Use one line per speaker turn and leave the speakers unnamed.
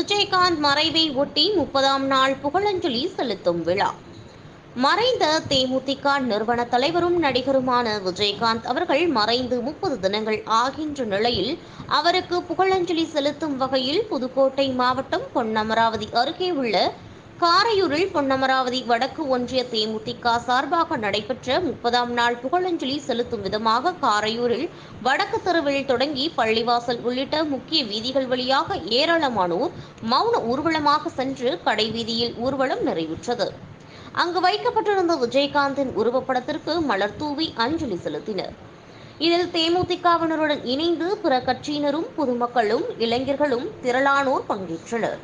விஜயகாந்த் மறைவை ஒட்டி முப்பதாம் நாள் புகழஞ்சலி செலுத்தும் விழா. மறைந்த தேமுதிக நிறுவன தலைவரும் நடிகருமான விஜயகாந்த் அவர்கள் மறைந்து முப்பது தினங்கள் ஆகின்ற நிலையில் அவருக்கு புகழஞ்சலி செலுத்தும் வகையில் புதுக்கோட்டை மாவட்டம் பொன்னமராவதி அருகே உள்ள காரையூரில் பொன்னமராவதி வடக்கு ஒன்றிய தேமுதிக சார்பாக நடைபெற்ற முப்பதாம் நாள் புகழஞ்சலி செலுத்தும் விதமாக காரையூரில் வடக்கு தெருவில் தொடங்கி பள்ளிவாசல் உள்ளிட்ட முக்கிய வீதிகள் வழியாக ஏராளமானோர் மௌன ஊர்வலமாக சென்று கடைவீதியில் ஊர்வலம் நிறைவுற்றது. அங்கு வைக்கப்பட்டிருந்த விஜயகாந்தின் உருவப்படத்திற்கு மலர் தூவி அஞ்சலி செலுத்தினர். இதில் தேமுதிகவினருடன் இணைந்து பிற கட்சியினரும் பொதுமக்களும் இளைஞர்களும் திரளானோர் பங்கேற்றனர்.